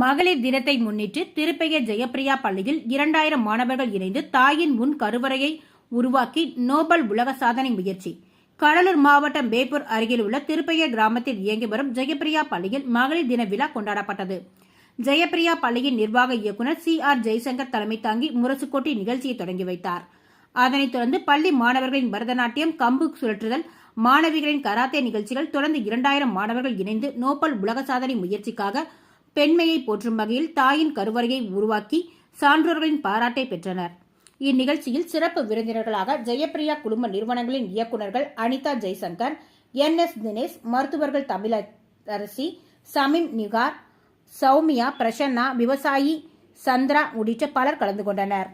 மகளிர் தினத்தை முன்னிட்டு திருப்பெயர் ஜெயப்பிரியா பள்ளியில் இரண்டாயிரம் மாணவர்கள் இணைந்து தாயின் முன் கருவறையை உருவாக்கி நோபல் உலக சாதனை முயற்சி. கடலூர் மாவட்டம் பேப்பூர் அருகில் உள்ள திருப்பெயர் கிராமத்தில் இயங்கி வரும் ஜெயப்பிரியா பள்ளியில் மகளிர் தின விழா கொண்டாடப்பட்டது. ஜெயப்பிரியா பள்ளியின் நிர்வாக இயக்குநர் சி ஆர் ஜெய்சங்கர் தலைமை தாங்கி முரசுக்கொட்டி நிகழ்ச்சியை தொடங்கி வைத்தார். அதனைத் தொடர்ந்து பள்ளி மாணவர்களின் பரதநாட்டியம் கம்பு சுழற்றுதல் மாணவிகளின் கராத்தே நிகழ்ச்சிகள் தொடர்ந்து இரண்டாயிரம் மாணவர்கள் இணைந்து நோபல் உலக சாதனை முயற்சிக்காக பெண்மையை போற்றும் வகையில் தாயின் கருவறையை உருவாக்கி சான்றோர்களின் பாராட்டை பெற்றனர். இந்நிகழ்ச்சியில் சிறப்பு விருந்தினர்களாக ஜெயப்பிரியா குடும்ப நிறுவனங்களின் இயக்குநர்கள் அனிதா ஜெய்சங்கர் என் எஸ் தினேஷ் மருத்துவர்கள் தமிழரசி சமீம் நிகார் சௌமியா பிரசன்னா விவசாயி சந்திரா உள்ளிட்ட பலர் கலந்து கொண்டனர்.